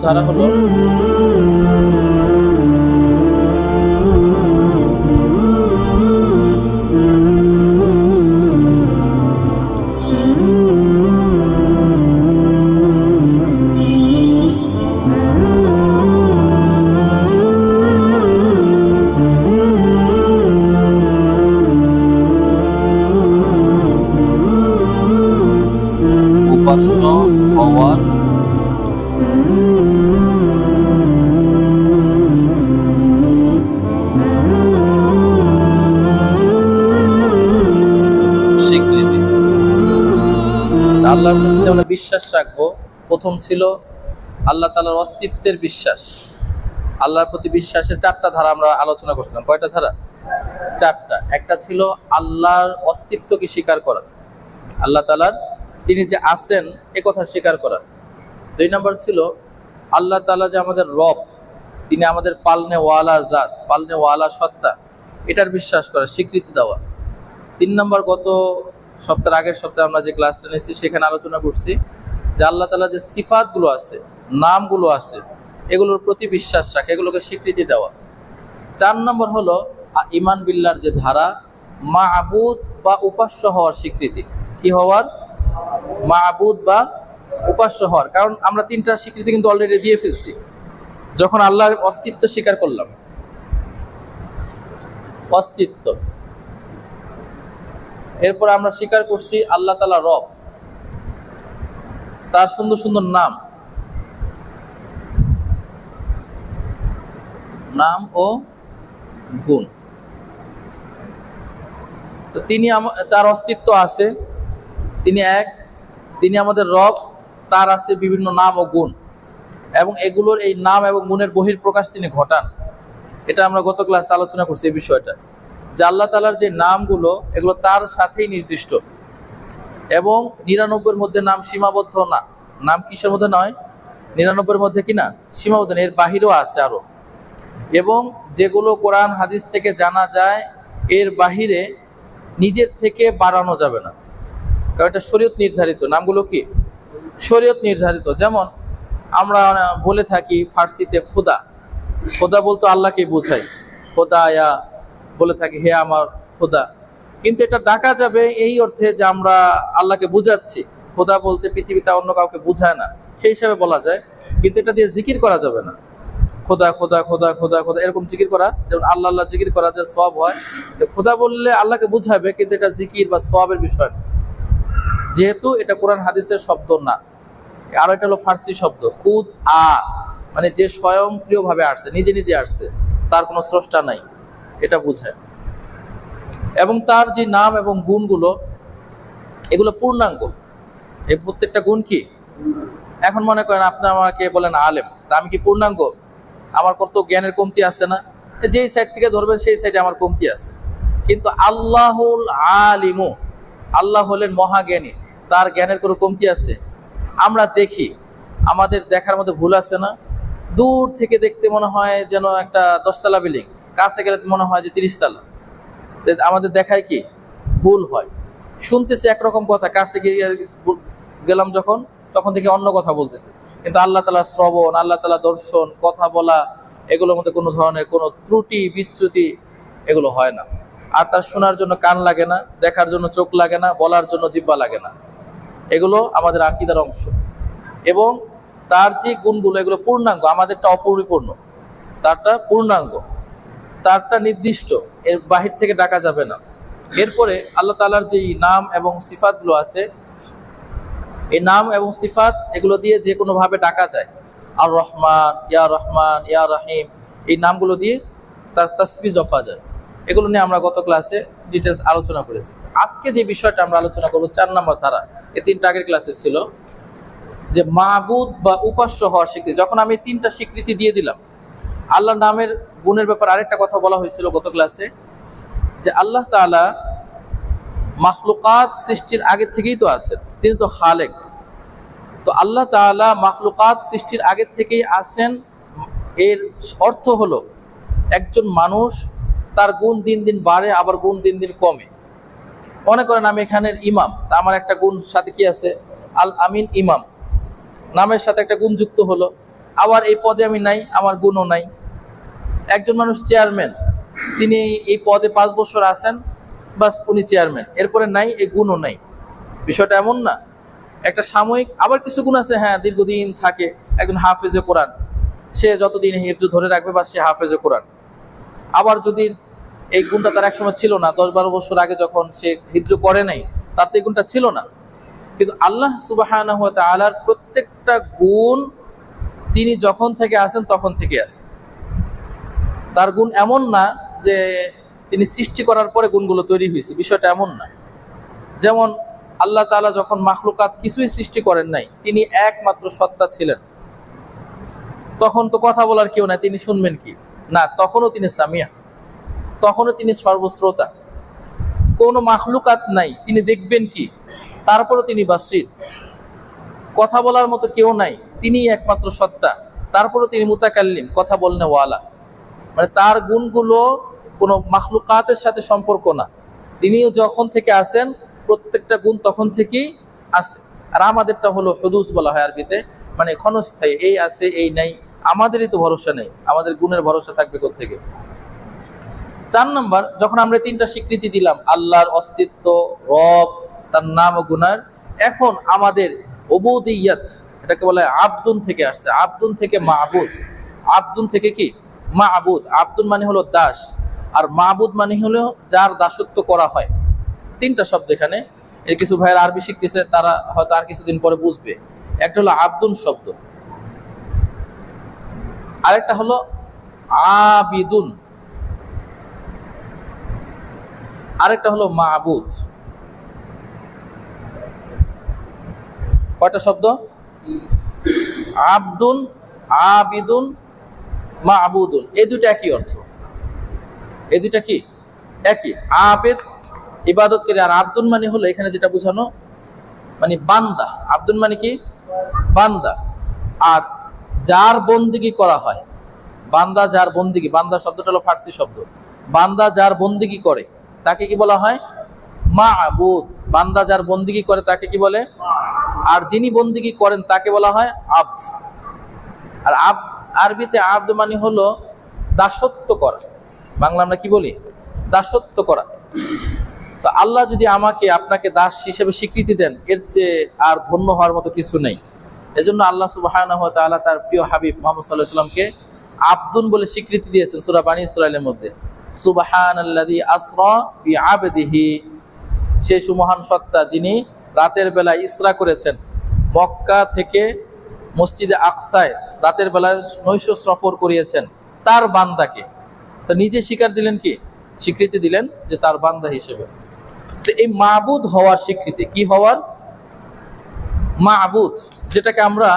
ধারা হলো বিশ্বাস রাখব, প্রথম ছিল আল্লাহ তালার অস্তিত্বের বিশ্বাস। আল্লাহর প্রতি বিশ্বাসের চারটা ধারা আমরা আলোচনা করছিলাম। কয়টা ধারা? চারটা। একটা ছিল আল্লাহর অস্তিত্বকে স্বীকার করা। আল্লাহ তালার তিনি যে আছেন, এ কথা স্বীকার করা। দুই নম্বর ছিল আল্লাহ তালা যে আমাদের রব, তিনি আমাদের পালনে ওয়ালা জাত, পালনে ওয়ালা সত্তা, এটার বিশ্বাস করা, স্বীকৃতি দেওয়া। তিন নম্বর গত সপ্তাহের আগের সপ্তাহে আমরা যে ক্লাসটা নিয়েছি, সেখানে আলোচনা করছি যে আল্লাহ তালা যে সিফাতগুলো আছে, নামগুলো আছে, এগুলোর প্রতি বিশ্বাস রাখা, এগুলোকে স্বীকৃতি দেওয়া। চার নম্বর হলো ইমান বিল্লার যে ধারা মা আবুদ বা উপাস্য হওয়ার স্বীকৃতি। কি হওয়ার? মা আবুদ বা উপাস্য হওয়ার। কারণ আমরা তিনটা স্বীকৃতি কিন্তু অলরেডি দিয়ে ফেলছি। যখন আল্লাহর অস্তিত্ব স্বীকার করলাম, অস্তিত্ব। এরপর আমরা স্বীকার করছি আল্লাহ তালা রব, তার সুন্দর সুন্দর নাম। নাম ও গুণ। তো তিনি তার অস্তিত্ব আছে, তিনি এক, তিনি আমাদের রব, তার আছে বিভিন্ন নাম ও গুণ। এবং এগুলোর এই নাম এবং গুণের বহির প্রকাশ তিনি ঘটান। এটা আমরা গত ক্লাসে আলোচনা করছি এই বিষয়টা। যে আল্লাহ তালার যে নামগুলো, এগুলো তার সাথেই নির্দিষ্ট। এবং নিরানব্বইয়ের মধ্যে নাম সীমাবদ্ধ না। নাম কিসের মধ্যে নয়? নিরানব্বইয়ের মধ্যে কি না? সীমাবদ্ধ এর বাহিরেও আছে আরও। এবং যেগুলো কোরআন হাদিস থেকে জানা যায়, এর বাহিরে নিজের থেকে বাড়ানো যাবে না। কারণ এটা শরীয়ত নির্ধারিত। নামগুলো কি? শরীয়ত নির্ধারিত। যেমন আমরা বলে থাকি ফার্সিতে খোদা। খোদা বলতো আল্লাহকে বোঝাই খোদা ইয়া বলে থাকি, হে আমার খোদা। কিন্তু এটা ডাকা যাবে এই অর্থে যে আমরা আল্লাহকে বুঝাচ্ছি। খোদা বলতে পৃথিবীতে অন্য কাউকে বোঝায় না। সেই হিসাবে বলা যায়, কিন্তু এটা দিয়ে জিকির করা যাবে না। খোদা খোদা খোদা খোদা খোদা, এরকম জিকির করা, যেমন আল্লাহ আল্লাহ জিকির করা যে সব হয় খোদা বললে আল্লাহকে বুঝাবে, কিন্তু এটা জিকির বা সবের বিষয় না। যেহেতু এটা কোরআন হাদিসের শব্দ না, আর এটা হলো ফার্সি শব্দ, খুদ, আ মানে যে স্বয়ংক্রিয়ভাবে আসছে, নিজে নিজে আসছে, তার কোনো স্রষ্টা নাই। এটা বোঝায়। এবং তার যে নাম এবং গুণগুলো, এগুলো পূর্ণাঙ্গ। এই প্রত্যেকটা গুণ কি? এখন মনে করেন আপনি আমাকে বলেন আলেম, তা আমি কি পূর্ণাঙ্গ? আমার কত জ্ঞানের কমতি আছে না। যেই সাইড থেকে ধরবেন, সেই সাইডে আমার কমতি আছে। কিন্তু আল্লাহুল আলিমু, আল্লাহ হলেন মহাজ্ঞানী, তার জ্ঞানের কোনো কমতি আছে? আমরা দেখি, আমাদের দেখার মধ্যে ভুল আছে না? দূর থেকে দেখতে মনে হয় যেন একটা দশতলা বিল্ডিং। কাছে গেলে মনে হয় যে তিরিশতলা। তো আমাদের দেখায় কি? ভুল হয়। শুনতেছে একরকম কথা, কাছে গিয়ে গেলাম যখন, তখন থেকে অন্য কথা বলতেছে। কিন্তু আল্লাহ তালা শ্রবণ, আল্লাহ তালা দর্শন, কথা বলা, এগুলোর মধ্যে কোনো ধরনের কোনো ত্রুটি, বিচ্যুতি এগুলো হয় না। আর তার শোনার জন্য কান লাগে না, দেখার জন্য চোখ লাগে না, বলার জন্য জিব্বা লাগে না। এগুলো আমাদের আকিদার অংশ। এবং তার যে গুণগুলো, এগুলো পূর্ণাঙ্গ, আমাদেরটা অপরিপূর্ণ। তারটা পূর্ণাঙ্গ। তারটা নির্দিষ্ট, এর বাহির থেকে ডাকা যাবে না। এরপরে আল্লাহ তালার যে নাম এবং সিফাতগুলো আছে, এই নাম এবং সিফাত এগুলো দিয়ে যে কোনো ভাবে ডাকা যায়। আর রহমান, ইয়া রহমান, ইয়া রাহিম, এই নামগুলো দিয়ে তার তসবি জপা যায়। এগুলো নিয়ে আমরা গত ক্লাসে ডিটেলস আলোচনা করেছি। আজকে যে বিষয়টা আমরা আলোচনা করব, চার নম্বর ধারা। এ তিনটা আগের ক্লাসে ছিল। যে মাবুদ বা উপাস্য হওয়ার স্বীকৃতি, যখন আমি তিনটা স্বীকৃতি দিয়ে দিলাম আল্লাহ নামের গুণের ব্যাপারে আরেকটা কথা বলা হয়েছিল গত ক্লাসে যে আল্লাহ তাআলা মাখলুকাত সৃষ্টির আগে থেকেই তো আছেন, তিনি তো খালেক। তো আল্লাহ তাআলা মাখলুকাত সৃষ্টির আগে থেকেই আসেন এর অর্থ হলো একজন মানুষ তার গুণ দিন দিন বাড়ে, আবার গুণ দিন দিন কমে। মনে করেন আমি এখানের ইমাম, তা আমার একটা গুণ সাথে কি আছে? আল আমিন ইমাম। নামের সাথে একটা গুণ যুক্ত হলো। আবার এই পদে আমি নাই, আমার গুণও নাই। একজন মানুষ চেয়ারম্যান তিনি এই পদে পাঁচ বছর আছেন, বাস উনি চেয়ারম্যান এরপরে নাই, এই গুণও নাই। বিষয়টা এমন না, একটা সাময়িক, আবার কিছু গুণ আছে হ্যাঁ দীর্ঘদিন থাকে, একজন হাফেজে কোরআন। সে যতদিন হেফজু ধরে রাখবে বা সে হাফেজে কোরআন। আবার যদি এই গুণটা তার একসময় ছিল না দশ বারো বছর আগে যখন সে হিজু করে নাই, তার তো এই গুণটা ছিল না। কিন্তু আল্লাহ সুবাহ আলার প্রত্যেকটা গুণ তিনি যখন থেকে আসেন তখন থেকে আসেন তার গুণ এমন না যে তিনি সৃষ্টি করার পরে গুণগুলো তৈরি হয়েছে, বিষয়টা এমন না। যেমন আল্লাহ তাআলা যখন মাখলুকাত কিছুই সৃষ্টি করেন নাই, তিনি একমাত্র সত্তা ছিলেন। তখন তো কথা বলার কেউ নাই, তিনি শুনবেন কি? না, তখনও তিনি সামিয়া। তখনও তিনি সর্বশ্রোতা। কোনো মাখলুকাত নাই, তিনি দেখবেন কি? তারপরও তিনি বাসির। কথা বলার মতো কেউ নাই তিনি একমাত্র সত্তা। তারপরও তিনি মুতাকাল্লিম, কথা বলনে ওয়ালা। মানে তার গুণগুলো কোনো মাখলুকাতের সাথে সম্পর্ক না। তিনিও যখন থেকে আসেন প্রত্যেকটা গুণ তখন থেকেই আসে আর আমাদেরটা হলো হদুস বলা হয় আরবিতে মানে ক্ষণস্থায়ী, এই আছে, এই নাই, আমাদেরই তো ভরসা নেই, আমাদের গুণের ভরসা থাকবে থেকে চার নম্বর, যখন আমরা তিনটা স্বীকৃতি দিলাম, আল্লাহর অস্তিত্ব, রব, তার নাম গুনার এখন আমাদের অবুদিয়াত এটাকে বলা আব্দুন থেকে আসছে। আব্দুন থেকে মাহবুদ আব্দুন থেকে কি? মাহবুদ আব্দুন মানে হলো দাস। আর মাহবুদ মানে হলো যার দাসত্ব করা হয়। তিনটা শব্দ এখানে। এই কিছু ভাইয়ের আরবি শিখতেছে, তারা হয়তো আর কিছুদিন পরে বুঝবে। একটা হলো আব্দুন শব্দ। আরেকটা হলো আবিদুন। আরেকটা হলো মাহবুদ কয়টা শব্দ? আব্দুন, আবিদুন মা মাহবুদুন এই দুটো একই অর্থ। এই দুটা কি? একই। আবেদ, ইবাদত করে। আর আব্দুল মানে হলো এখানে যেটা বোঝানো মানে বান্দা। আব্দুল মানে কি? বান্দা। আর যার বন্দিগি করা হয়, বান্দা যার বন্দিগি, বান্দা শব্দটা হলো ফার্সি শব্দ। বান্দা যার বন্দিগি করে, তাকে কি বলা হয়? মা আবুদ বান্দা যার বন্দিগি করে, তাকে কি বলে? আর যিনি বন্দিগি করেন তাকে বলা হয় আব্দ। আর আব, আরবিতে আব্দ মানে হলো দাসত্ব করা। বাংলা আমরা কি বলি? দাসত্ব করা। তো আল্লাহ যদি আমাকে, আপনাকে দাস হিসেবে স্বীকৃতি দেন, এর চেয়ে আর ধন্য হওয়ার মতো কিছু নেই। এজন্য আল্লাহ সুবাহ তার প্রিয় হাবিব মোহাম্মদ সাল্লাহ সাল্লামকে আব্দুন বলে স্বীকৃতি দিয়েছেন সুরা বানী ইসরায়েলের মধ্যে। সুবাহান আল্লাদি আসরা আবদিহি সে সুমহান সত্তা যিনি রাতের বেলায় ইসরা করেছেন। মক্কা থেকে মসজিদে আকসায় রাতের বেলায় নৈশ সফর করিয়েছেন তার বান্দাকে। তো নিজে স্বীকার দিলেন কি? স্বীকৃতি দিলেন যে তার বান্দা হিসেবে। তো এই মাবুদ হওয়ার স্বীকৃতি কি হওয়ার? মাবুদ, যেটাকে আমরা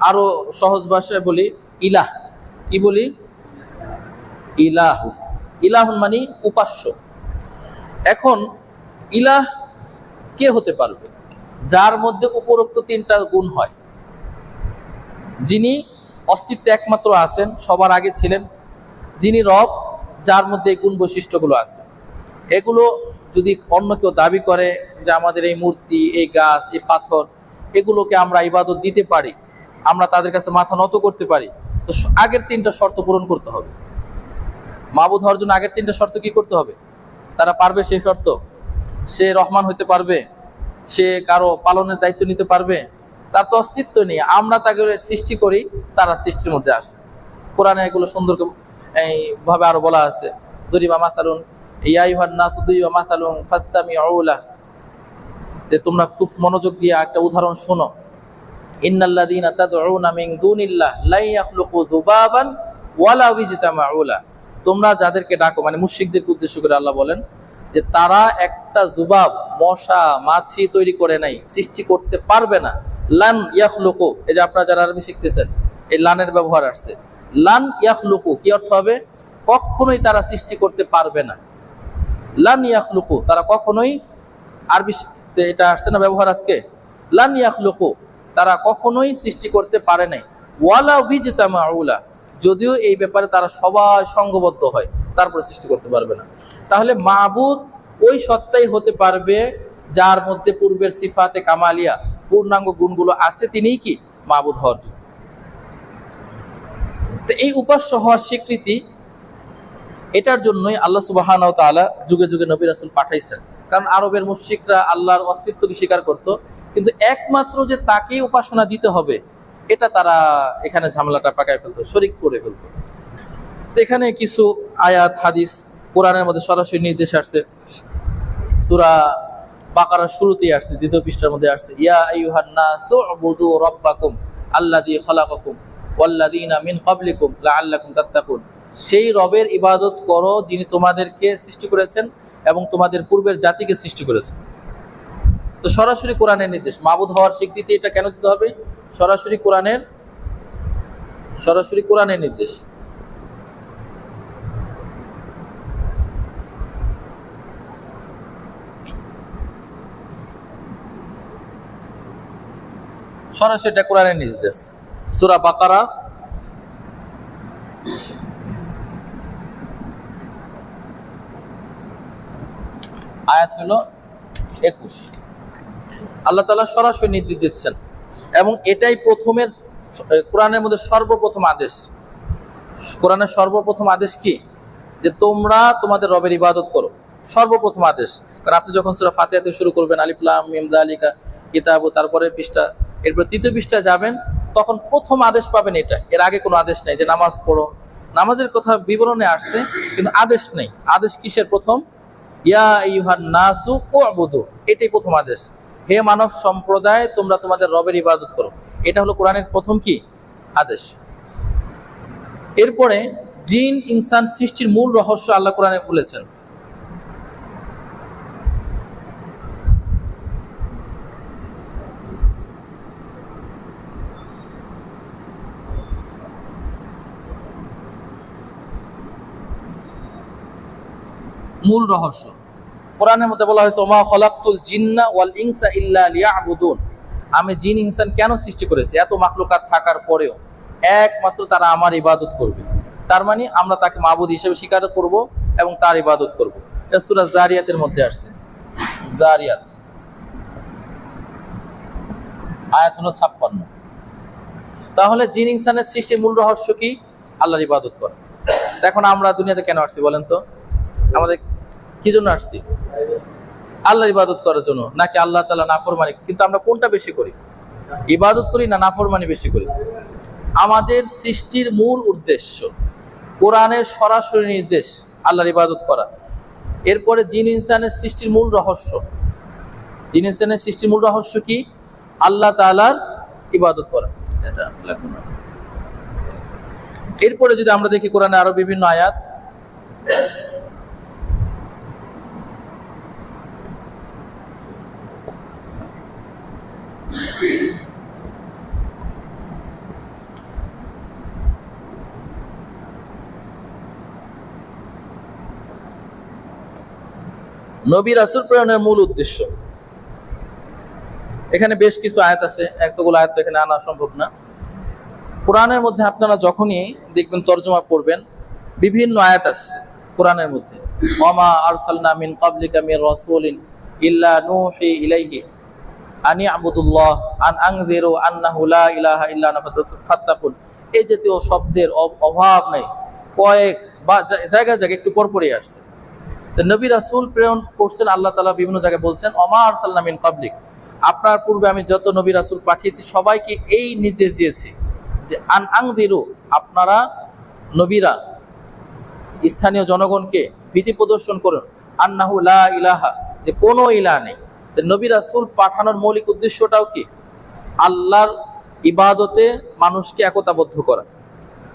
আরও সহজ ভাষায় বলি ইলাহ। কি বলি? ইলাহ। ইলাহুন মানে উপাস্য। এখন ইলাহ কে হতে পারবে? যার মধ্যে উপরোক্ত তিনটা গুণ হয়। যিনি অস্তিত্বে একমাত্র আছেন, সবার আগে ছিলেন যিনি রব, যার মধ্যে এই গুণ বৈশিষ্ট্যগুলো আছে। এগুলো যদি অন্য কেউ দাবি করে যে আমাদের এই মূর্তি, এই গাছ, এই পাথর, এগুলোকে আমরা ইবাদত দিতে পারি, আমরা তাদের কাছে মাথা নত করতে পারি, তো আগের তিনটা শর্ত পূরণ করতে হবে। মাবুদ হওয়ার জন্য আগের তিনটা শর্ত কি করতে হবে? তারা পারবে সেই শর্ত? সে রহমান হইতে পারবে? সে কারও পালনের দায়িত্ব নিতে পারবে, তার তো অস্তিত্ব নেই। আমরা তাকে সৃষ্টি করি, তারা সৃষ্টির মধ্যে আসে। কোরআনে এগুলো সুন্দর এই ভাবে আরও বলা আছে দরিবা মাসালুন ইয়াইহান নাস দুইবা ফাস্তামি আউলা যে তোমরা খুব মনোযোগ দিয়ে একটা উদাহরণ শোনো। ইন্নাল্লাযীনা তাদউনা মিন দুনিল্লাহ লা ইয়াখলুকু যুবাবান ওয়ালা ইজতামাউলা। তোমরা যাদেরকে ডাকো মানে মুশরিকদেরকে উদ্দেশ্য করে আল্লাহ বলেন যে তারা একটা জুবাব, মশা, মাছি তৈরি করে নাই, সৃষ্টি করতে পারবে না। লান ইয়াখলুকু, এই যে আপনারা যারা আরবি শিখতেছেন, এই লানের ব্যবহার আসছে। লান ইয়াখলুকু, কি অর্থ হবে? কখনোই তারা সৃষ্টি করতে পারবে না। লান ইয়াখলুকু, তারা কখনোই আরবি এটা আসছে না ব্যবহার আজকে? লান ইয়াখলুকু, তারা কখনোই সৃষ্টি করতে পারে নাই। ওয়ালা বিজতামাউলা যদিও এই ব্যাপারে তারা সবাই সঙ্গবদ্ধ হয়। তারপরে সৃষ্টি করতে পারবে না। তাহলে মাবুদ ওই সত্তাই হতে পারবে যার মধ্যে পূর্বের সিফাতে কামালিয়া, পূর্ণাঙ্গ গুণগুলো আছে তিনিই কি? মাবুদ হওয়ার যোগ্য এই উপাস্য হওয়ার স্বীকৃতি এটার জন্যই আল্লাহ সুবাহান তাআলা যুগে যুগে নবী রাসূল পাঠাইছেন। কারণ আরবের মুশরিকরা আল্লাহর অস্তিত্বকে স্বীকার করত। কিন্তু একমাত্র যে তাকেই উপাসনা দিতে হবে, এটা তারা এখানে ঝামেলাটা পাকায় ফেলতো, শরিক করে ফেলতো। এখানে কিছু আয়াত, হাদিস, কোরআনের মধ্যে সরাসরি নির্দেশ আসছে। সূরা বাকারার শুরুতেই আসছে, দ্বিতীয় পৃষ্ঠার মধ্যে আসছে। ইয়া আইয়ুহান নাসু উবুদু রাব্বাকুম আল্লাযী খালাকাকুম ওয়াল্লাযীনা মিন ক্বাবলিকুম তাত্তাকুন। সেই রবের ইবাদত করো যিনি তোমাদেরকে সৃষ্টি করেছেন এবং তোমাদের পূর্বের জাতিকে সৃষ্টি করেছেন। তো সরাসরি কোরআনের নির্দেশ, মাবুদ হওয়ার স্বীকৃতি এটা কেন দিতে হবে? সরাসরি কোরআনের সরাসরি কোরআনের নির্দেশ। সরাসরি এটা কোরআনের নির্দেশ। সূরা বাকারা। আয়াত হলো একুশ। আল্লাহ তালা সরাসরি নির্দেশ দিচ্ছেন। এবং এটাই প্রথমের, কোরআনের মধ্যে সর্বপ্রথম আদেশ। কোরআনের সর্বপ্রথম আদেশ কি? যে তোমরা তোমাদের রবের ইবাদত করো। সর্বপ্রথম আদেশ। কারণ আপনি যখন সুরা ফাতিহাতে শুরু করবেন আলিফলাম মিমদালিকা কিতাবু তারপরে পৃষ্ঠা এরপর তৃতীয় পৃষ্ঠা যাবেন, তখন প্রথম আদেশ পাবেন এটা। এর আগে কোনো আদেশ নেই যে নামাজ পড়ো। নামাজের কথা বিবরণে আসছে, কিন্তু আদেশ নেই। আদেশ কিসের প্রথম? ইয়া ইউহান নাসু ও আবুদু এটাই প্রথম আদেশ। হে মানব সম্প্রদায়, তোমরা তোমাদের রবের ইবাদত করো। এটা হলো কোরআনের প্রথম কি? আদেশ। এরপরে জিন, ইনসান, সৃষ্টির মূল রহস্য আল্লাহ কোরআনে বলেছেন। মূল রহস্য। কোরআনের মধ্যে বলা হয়েছে, ওমা খলাক্তুল জিন্না ওয়াল ইনসা ইল্লা আমি জিন, ইনসান কেন সৃষ্টি করেছি? এত মাখলুকাত থাকার পরেও একমাত্র তারা আমার ইবাদত করবে। তার মানে আমরা তাকে মাবুদ হিসেবে স্বীকার করব এবং তার ইবাদত করব। এটা সূরা জারিয়াতের মধ্যে আসছে। জারিয়াত। আয়াত হলো ছাপ্পান্ন। তাহলে জিন, ইনসানের সৃষ্টির মূল রহস্য কি? আল্লাহর ইবাদত করা। এখন আমরা দুনিয়াতে কেন আসছি বলেন তো? আমাদের কি জন্য আসছি? আল্লাহর ইবাদত করার জন্য, নাকি আল্লাহ তালা নাফরমানি? কিন্তু আমরা কোনটা বেশি করি? ইবাদত করি না নাফরমানি বেশি করি? আমাদের সৃষ্টির মূল উদ্দেশ্য, কোরআনের সরাসরি নির্দেশ আল্লাহর ইবাদত করা। এরপরে জিন ইনসানের সৃষ্টির মূল রহস্য। জিন ইনসানের সৃষ্টির মূল রহস্য কি? আল্লাহ তালার ইবাদত করা। এরপরে যদি আমরা দেখি কোরআনে আরও বিভিন্ন আয়াত। নবী রাসুল প্রেরণের মূল উদ্দেশ্য। এখানে বেশ কিছু আয়াত আছে, এতগুলো আয়াত এখানে আনা সম্ভব না। কোরআনের মধ্যে আপনারা যখনই দেখবেন তর্জমা করবেন বিভিন্ন আয়াত আসছে কোরআনের মধ্যে। ওমা আরসালনা মিন ক্বাবলিকা মির ইল্লা নূহি ইলাইহি। আনি আবুদুল্লাহ, আন আনযিরু আন্নাহু লা ইলাহা ইল্লা ফাত্তাকুন। এই জাতীয় শব্দের অভ- অভাব নেই। কয়েক বা জায়গায় জায়গায় একটু পরপরই আসছে। তো নবী রাসূল প্রেরণ করছেন, আল্লাহ তাআলা বিভিন্ন জায়গায় বলছেন, অমা আরসালনা মিন ক্বাবলিক। আপনার পূর্বে আমি যত নবী রাসূল পাঠিয়েছি, সবাইকে এই নির্দেশ দিয়েছি যে, আন আংদিরু, আপনারা নবীরা, স্থানীয় জনগণকে ভীতি প্রদর্শন করুন। আন্নাহু লা ইলাহা, যে কোনো ইলা নেই। নবী রাসুল পাঠানোর মৌলিক উদ্দেশ্যটাও কি? আল্লাহর ইবাদতে মানুষকে একতাবদ্ধ করা।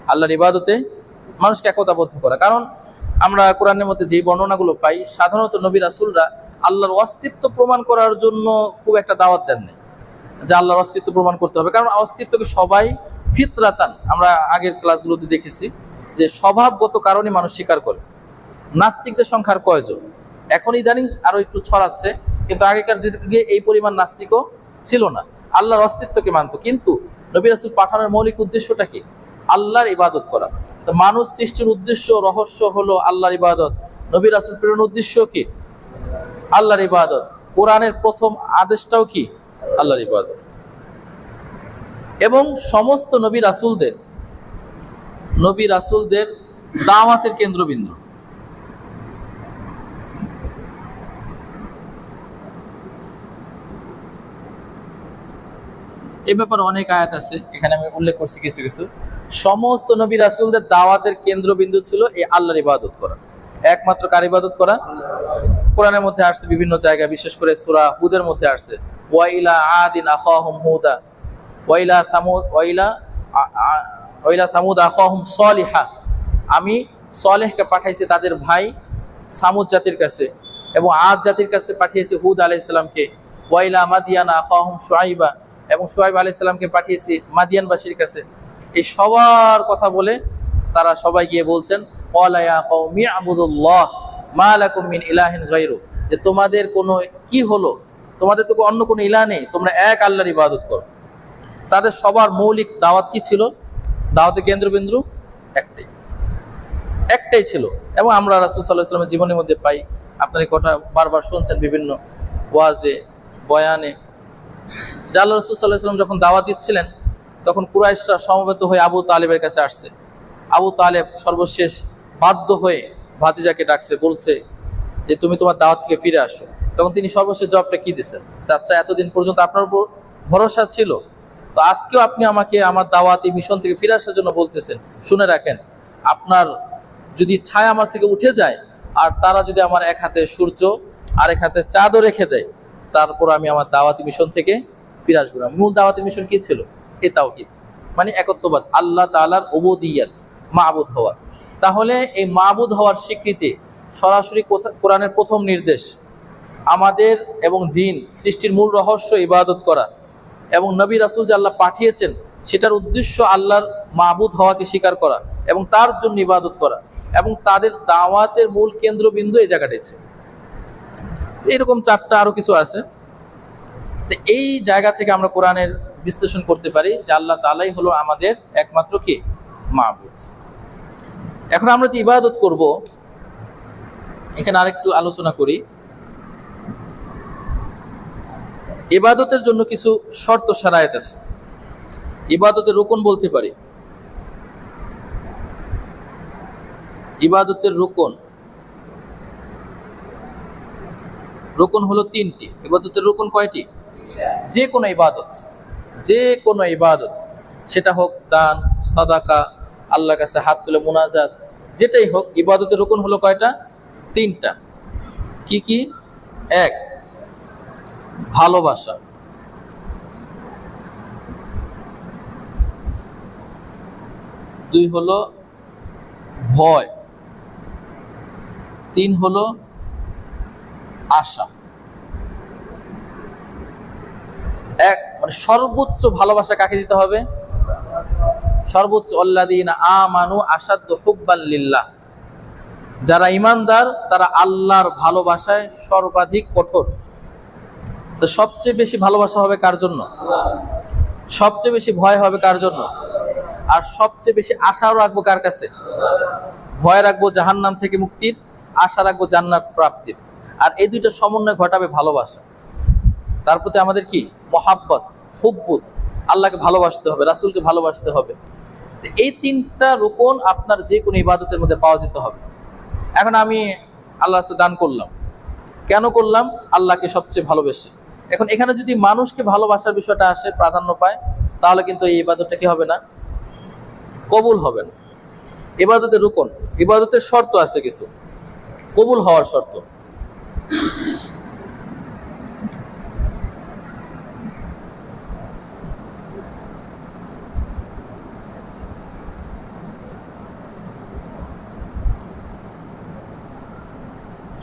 আল্লাহর ইবাদতে মানুষকে একতাবদ্ধ করা। কারণ আমরা কোরআনের মধ্যে যে বর্ণনাগুলো পাই, সাধারণত নবী রাসুলরা আল্লাহর অস্তিত্ব প্রমাণ করার জন্য খুব একটা দাওয়াত দেন নাই। যে আল্লাহর অস্তিত্ব প্রমাণ করতে হবে। কারণ অস্তিত্বকে সবাই ফিতরাতান। আমরা আগের ক্লাসগুলোতে দেখেছি যে স্বভাবগত কারণে মানুষ স্বীকার করে। নাস্তিকদের সংখ্যার কয়জন? এখন ইদানিং আরও একটু ছড়াচ্ছে। কিন্তু আগেকার যুগে এই পরিমাণ নাস্তিকও ছিল না, আল্লাহর অস্তিত্বকে মানতো। কিন্তু নবী রাসুল পাঠানোর মৌলিক উদ্দেশ্যটা কি? আল্লাহর ইবাদত করা। তো মানুষ সৃষ্টির উদ্দেশ্য রহস্য হলো আল্লাহর ইবাদত। নবী রাসুল প্রেরণ উদ্দেশ্য কি? আল্লাহর ইবাদত। কোরআনের প্রথম আদেশটাও কি? আল্লাহর ইবাদত। এবং সমস্ত নবী রাসুলদের, নবী রাসূলদের দাওয়াতের কেন্দ্রবিন্দু। এ ব্যাপারে অনেক আয়াত আছে, এখানে আমি উল্লেখ করছি কিছু কিছু। সমস্ত নবী রাসূলদের দাওয়াতের কেন্দ্রবিন্দু ছিল এই আল্লাহর ইবাদত করা। একমাত্র কার ইবাদত করা? কোরআনের মধ্যে আসছে বিভিন্ন জায়গায়, বিশেষ করে সুরা হুদের মধ্যে আসছে, ওয়াইলা আদিন আখাহুম হুদা, ওয়াইলা সামুদ, ওয়াইলা ওয়াইলা সামুদ আখাহুম সলিহা। আমি সলেহকে পাঠাইছি তাদের ভাই সামুদ জাতির কাছে এবং আদ জাতির কাছে পাঠিয়েছি হুদ আলাইসালামকে ওয়াইলা মাদিয়ান আখাহুম শুআইবা এবং শুআইব আলাইসালামকে পাঠিয়েছি মাদিয়ানবাসীর কাছে। এই সবার কথা বলে তারা সবাই গিয়ে বলছেন যে তোমাদের কোনো কি হলো? তোমাদের তো অন্য কোনো ইলাহ নেই। তোমরা এক আল্লাহর ইবাদত করো। তাদের সবার মৌলিক দাওয়াত কি ছিল? দাওয়াতের কেন্দ্রবিন্দু একটাই। একটাই ছিল। এবং আমরা রাসুল ইসলামের জীবনের মধ্যে পাই। আপনার কথা বারবার শুনছেন বিভিন্ন ওয়াজে, বয়ানে। যে আল্লাহ রসুল যখন দাওয়াত দিচ্ছিলেন, তখন কুরাইশরা সমবেত হয়ে আবু তালেবের কাছে আসছে। আবু তালেব সর্বশেষ বাধ্য হয়ে ভাতিজাকে ডাকছে, বলছে যে, তুমি তোমার দাওয়াত থেকে ফিরে আসো। তখন তিনি সর্বশেষ জবটা কি দিচ্ছেন চাচ্চা এতদিন পর্যন্ত আপনার উপর ভরসা ছিল। তো আজকেও আপনি আমাকে আমার দাওয়াতি মিশন থেকে ফিরে আসার জন্য বলতেছেন। শুনে রাখেন, আপনার যদি ছায়া আমার থেকে উঠে যায়, আর তারা যদি আমার এক হাতে সূর্য আর এক হাতে চাঁদও রেখে দেয়, তারপর আমি আমার দাওয়াতি মিশন থেকে ফিরে আসব মূল দাওয়াতি মিশন কি ছিল? এ তাওহিদ। মানে একত্ববাদ। আল্লাহ তাআলার ওবদিয়াত, মাবুদ হওয়া তাহলে এই মাবুদ হওয়ার স্বীকৃতি সরাসরি কোরআনের প্রথম নির্দেশ। আমাদের এবং জিন সৃষ্টির মূল রহস্য ইবাদত করা। এবং নবী রাসুল যে আল্লাহ পাঠিয়েছেন, সেটার উদ্দেশ্য আল্লাহর মাবুদ হওয়াকে স্বীকার করা এবং তার জন্য ইবাদত করা এবং তাদের দাওয়াতের মূল কেন্দ্রবিন্দু এই জায়গাটাই ছিল। এরকম চারটা আরও কিছু আছে। তো এই জায়গা থেকে আমরা কোরআনের বিশ্লেষণ করতে পারি যে আল্লাহ তালাই হলো আমাদের একমাত্র কি? মাহবুদ। এখন আমরা যে ইবাদত করব, এখানে আরেকটু আলোচনা করি। ইবাদতের জন্য কিছু শর্ত সারায়ত আছে। ইবাদতের রোকন বলতে পারি। ইবাদতের রোকন। রোকন হলো তিনটি। ইবাদতের রোকন কয়টি? যে কোনো ইবাদত যে কোনো ইবাদত, সেটা হোক দান, সাদাকা, আল্লাহর কাছে হাত তুলে মোনাজাত, যেটাই হোক, ইবাদতের রোকন হলো কয়টা? তিনটা। কি কি? এক, ভালোবাসা। দুই হলো ভয়। তিন হলো আশা। এক মানে সর্বোচ্চ ভালোবাসা কাকে দিতে হবে? সর্বোচ্চ অল্লাদিন আমানু আসাদ্দ হুব্বান লিল্লাহ। যারা ইমানদার, তারা আল্লাহর ভালোবাসায় সর্বাধিক কঠোর। তো সবচেয়ে বেশি ভালোবাসা হবে কার জন্য? সবচেয়ে বেশি ভয় হবে কার জন্য? আর সবচেয়ে বেশি আশাও রাখব কার কাছে? ভয় রাখব জাহান্নাম থেকে মুক্তির, আশা রাখব জান্নাত প্রাপ্তির। আর এই দুইটা সমন্বয় ঘটাবে ভালোবাসা। তার প্রতি আমাদের কি? মহাব্বত, হুব্বুত। আল্লাহকে ভালোবাসতে হবে, রাসূলকে ভালোবাসতে হবে। এই তিনটা রোপণ আপনার যে কোনো ইবাদতের মধ্যে পাওয়া যেতে হবে। এখন আমি আল্লাহ দান করলাম। কেন করলাম? আল্লাহকে সবচেয়ে ভালোবেসে। এখন এখানে যদি মানুষকে ভালোবাসার বিষয়টা আসে, প্রাধান্য পায়, তাহলে কিন্তু এই ইবাদতটা কি হবে না? কবুল হবে না। ইবাদতের রুকন, ইবাদতের শর্ত আছে কিছু। কবুল হওয়ার শর্ত।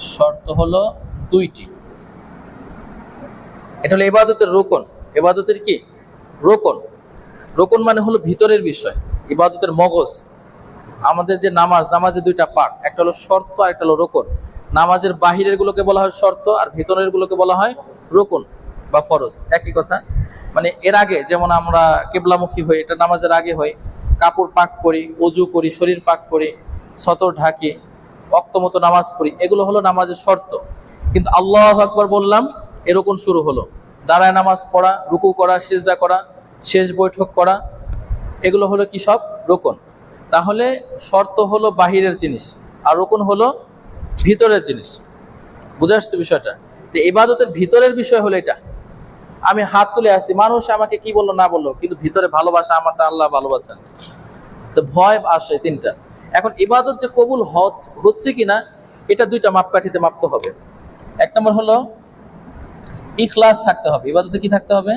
শর্ত হলো দুইটি। এটা হলো ইবাদতের রোকন। ইবাদতের কি? রোকন। রোকন মানে হলো ভিতরের বিষয়, ইবাদতের মগজ। আমাদের যে নামাজ, নামাজের দুইটা পার্ট, একটা হলো শর্ত আর একটা হলো রোকন। নামাজের বাহিরের গুলোকে বলা হয় শর্ত আর ভিতরের গুলোকে বলা হয় রোকন বা ফরজ। একই কথা। মানে এর আগে যেমন আমরা কেবলামুখী হই, এটা নামাজের আগে হই, কাপড় পাক করি, অজু করি, শরীর পাক করি, সতর ঢাকি অক্তমতো নামাজ পড়ি, এগুলো হলো নামাজের শর্ত। কিন্তু আল্লাহ আকবার বললাম, এরকম শুরু হলো। দাঁড়ায় নামাজ পড়া, রুকু করা, সিজদা করা, শেষ বৈঠক করা, এগুলো হলো কি সব? রোকন। তাহলে শর্ত হলো বাহিরের জিনিস, আর রুকুন হলো ভিতরের জিনিস। বুঝে আসছে বিষয়টা? তো ইবাদতের ভিতরের বিষয় হলো এটা। আমি হাত তুলে আসছি, মানুষ আমাকে কি বলল না বলল, কিন্তু ভিতরে ভালোবাসা আমারটা আল্লাহ ভালোবাসেন। তো ভয় আসে তিনটা। এখন ইবাদত যে কবুল হচ- হচ্ছে কিনা, এটা দুইটা মাপকাঠিতে মাপতে হবে। এক নম্বর হলো, ইখলাস থাকতে হবে। ইবাদতে কি থাকতে হবে?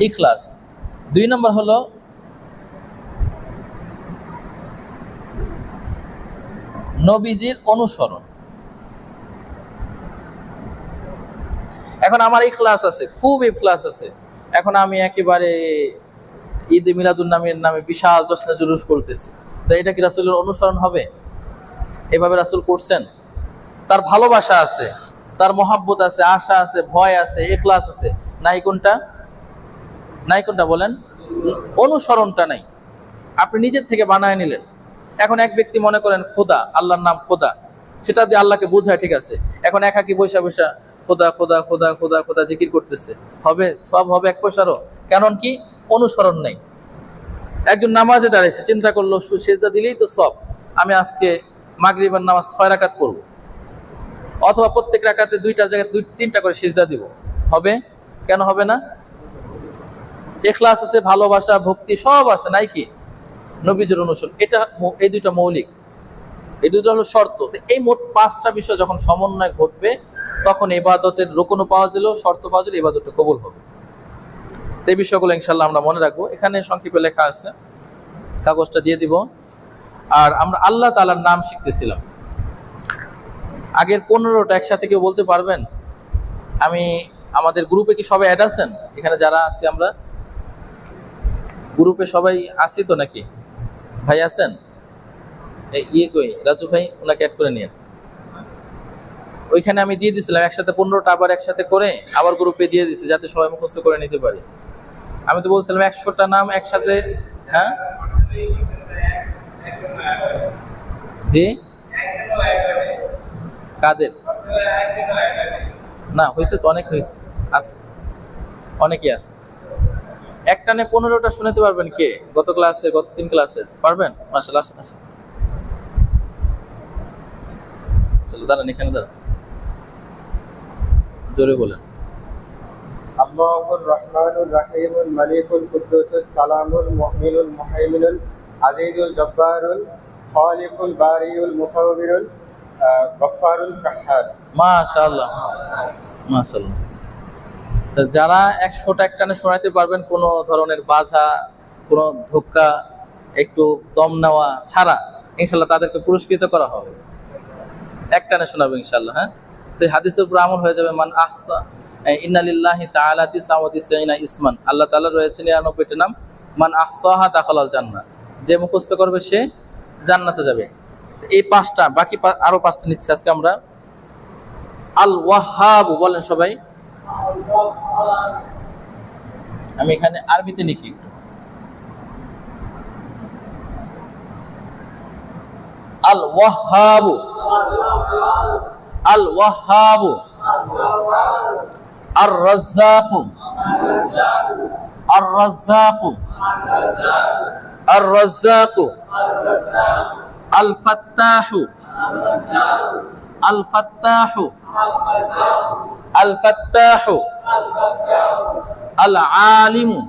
ইখলাস। দুই নম্বর হলো, নবীজির অনুসরণ। এখন আমার ইখলাস আছে, খুব ইখলাস আছে। এখন আমি একেবারে ঈদ মিলাদুল নামের নামে বিশাল জশ্নে জুলুস করতেছি। তো এটা কি রাসুলের অনুসরণ হবে? এভাবে রাসুল করছেন? তার ভালোবাসা আছে, তার মহাব্বত আছে, আশা আছে, ভয় আছে ইখলাস আছে। নাই কোনটা? নাই কোনটা বলেন? অনুসরণটা নাই। আপনি নিজের থেকে বানায় নিলেন। এখন এক ব্যক্তি মনে করেন, খোদা, আল্লাহর নাম খোদা। সেটা দিয়ে আল্লাহকে বোঝায়, ঠিক আছে? এখন একাকি বৈশা বৈশা খোদা খোদা খোদা খোদা খোদা জিকির করতেছে। হবে? সব হবে এক পয়সারও কারণ কি? অনুসরণ নেই। একজন নামাজে দাঁড়িয়েছে চিন্তা করল সেজদা দিলেই তো সব। আমি আজকে মাগরিবার নামাজ ছয় রাকাত পড়ব। অথবা প্রত্যেক রাকাতে দুইটার জায়গায় দুই তিনটা করে সেজদা দিব। হবে? কেন হবে না? এখলাস আছে, ভালোবাসা, ভক্তি, সব আছে, নাই কি? নবীজের অনুসরণ। এটা এই দুইটা মৌলিক। এই দুটো হলো শর্ত। এই মোট পাঁচটা বিষয় যখন সমন্বয় ঘটবে, তখন ইবাদতের রোকনও পাওয়া গেল, শর্ত পাওয়া গেল, এবাদতটা কবুল হবে। তো এই বিষয়গুলো ইনশাল্লাহ আমরা মনে রাখব। এখানে সংক্ষেপে লেখা আছে, কাগজটা দিয়ে দিব। আর আমরা আল্লাহ তালার নাম শিখতেছিলাম। আগের পনেরোটা একসাথে কেউ বলতে পারবেন? আমি, আমাদের গ্রুপে কি সবাই অ্যাড আছেন? এখানে যারা আছি আমরা। গ্রুপে সবাই আছি তো নাকি? ভাই আছেন? ইয়ে কই? রাজু ভাই, ওনাকে অ্যাড করে নিয়ে। ওইখানে আমি দিয়ে দিছিলাম, একসাথে পনেরোটা আবার একসাথে করে আবার গ্রুপে দিয়ে দিছি, যাতে সবাই মুখস্থ করে নিতে পারে। আমি তো বলছিলাম একশোটা নাম একসাথে হ্যাঁ? জি? কাদের? না হয়েছে তো, অনেক হয়েছে আছে, অনেকই আছে। একটানে পনেরোটা শুনাতে পারবেন কে? গত ক্লাসে, গত তিন ক্লাসে, পারবেন? মাসাল আসেন আসেন। দাঁড়ান, এখানে দাঁড়ান। জোরে বলেন। আল্লাহুর রহমানুর রাহিমুল মালিকুল কুদ্দুসুস সালামুল মুমিনুল মুহাইমিনুল আজিজুল জব্বারুল খালিকুল বারিউল মুসাউবিরুল গফফারুল কাহ্হার মাশাআল্লাহ মাশাআল্লাহ। যারা একশোটা একটানে শোনাতে পারবেন কোনো ধরনের বাধা কোনো ধোক্কা একটু দম নেওয়া ছাড়া ইনশাল্লাহ তাদেরকে পুরস্কৃত করা হবে। একটানে শোনাবে ইনশাল্লাহ হ্যাঁ? তো হাদিসের উপর আমল হয়ে যাবে মান আহসা ইন্নালিল্লাহি তাআলা তিসঈনা ইসমান। আল্লাহ তাআলা রয়েছে 99টি নাম। মান আহসাহা দাখালাল জান্নাহ। যে মুখস্থ করবে সে জান্নাতে যাবে। এই পাঁচটা, বাকি আরও পাঁচটা নিচ্ছে আজকে আমরা। আল ওয়াহাব বলেন সবাই। আমি এখানে আরবিতে লিখি। আল ওয়াহাব আল ওয়াহাব আর রাজ্জাক আর রাজ্জাক আর রাজ্জাক আল ফাত্তাহ আল ফাত্তাহ আল ফাত্তাহ আল আলিমু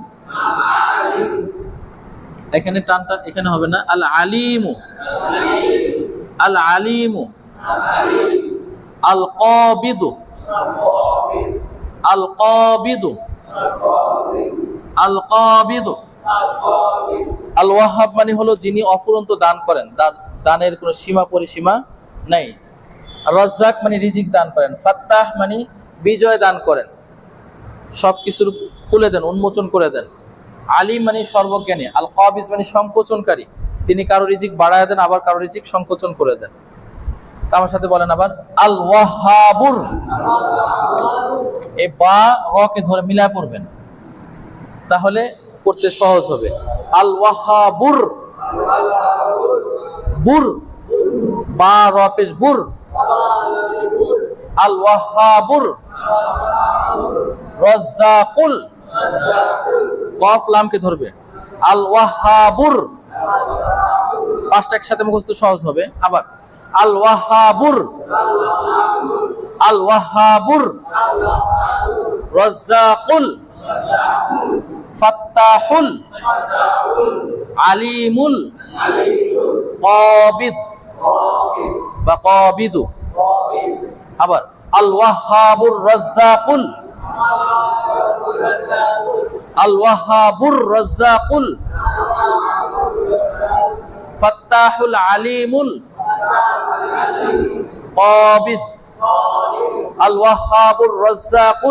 এখানে টানটা এখানে হবে না আল আলিমু আল আলিমু আল কাবিদু আল কাবিদু আল কাবিদু আল ওয়াহাব মানে হলো যিনি অফুরন্ত দান করেন। দান- দানের কোনো সীমা, পরিসীমা নাই। রাজ্জাক মানে রিজিক দান করেন। ফাত্তাহ মানে বিজয় দান করেন। সব কিছুর খুলে দেন, উন্মোচন করে দেন। আলী মানে সর্বজ্ঞানী। আল কাবিজ মানে সংকোচনকারী। তিনি কারও রিজিক বাড়ায় দেন, আবার কারও রিজিক সংকোচন করে দেন। আমার সাথে বলেন আবার আল ওয়াহাবুর এই বা রকে ধরে মিলায় পড়বেন। তাহলে পড়তে সহজ হবে। আল ওয়াহাবুর বুর। বা রপেশ বুর। আল ওয়াহাবুর রাজ্জাকুল। কফ, লামকে ধরবে। আল ওয়াহাবুর পাঁচটা একসাথে মুখস্থ সহজ হবে। আবার আল ওয়াহাবুর আল ওয়াহাবুর রাজ্জাকুল। ফাত্তাহুল। আলিমুল। কাবিদ। বা কাবিদু আবার আল ওয়াহাবুর রাজ্জাকুল। আল ওয়াহাবুর রাজ্জাকুল। ফাত্তাহুল আলিমুল। قابض الوهاب الرزاق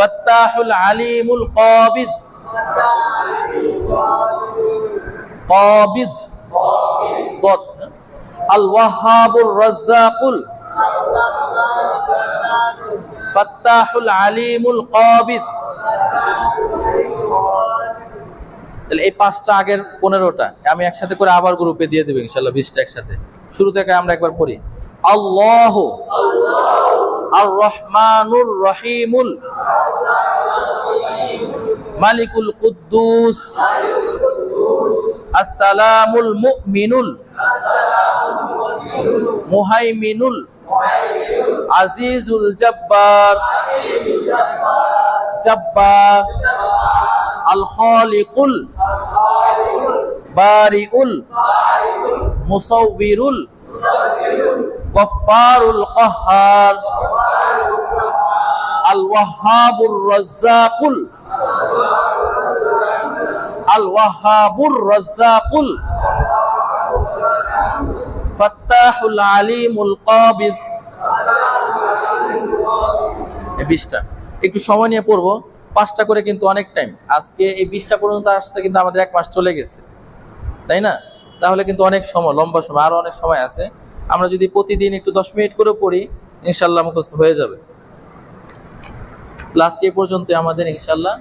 الفتاح العليم القابض قابض ضد الوهاب الرزاق الفتاح العليم القابض তাহলে এই পাঁচটা আগের পনেরোটা আমি একসাথে করে আবার গ্রুপে দিয়ে দেবো ইনশাল্লাহ বিশটা একসাথে। শুরু থেকে আমরা একবার পড়ি। আল্লাহ আর রহমানুর রহিমুল মালিকুল কুদ্দুস আসসালামুল মুমিনুল মুহাইমিনুল আজিজুল জব্বার জব্বার আল খালিকুল বারিউল মুসাউবিরুল গফফারুল কাহ্হার আল ওয়াহাবুর রাজ্জাকুল আল ওয়াহাবুর রাজ্জাকুল ফাত্তাহুল আলিমুল কাবিদ বিশটা। একটু সময় নিয়ে পড়ব। পাঁচটা করে কিন্তু অনেক টাইম আজকে এই বিশটা পর্যন্ত আসতে কিন্তু আমাদের এক মাস চলে গেছে। তাই না? তাহলে কিন্তু অনেক সময়, লম্বা সময় আরও অনেক সময় আছে। আমরা যদি প্রতিদিন একটু দশ মিনিট করে পড়ি ইনশাল্লাহ মুখস্থ হয়ে যাবে। লাস্ট এ পর্যন্ত আমাদের ইনশাল্লাহ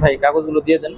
ভাই, কাগজগুলো দিয়ে দেন।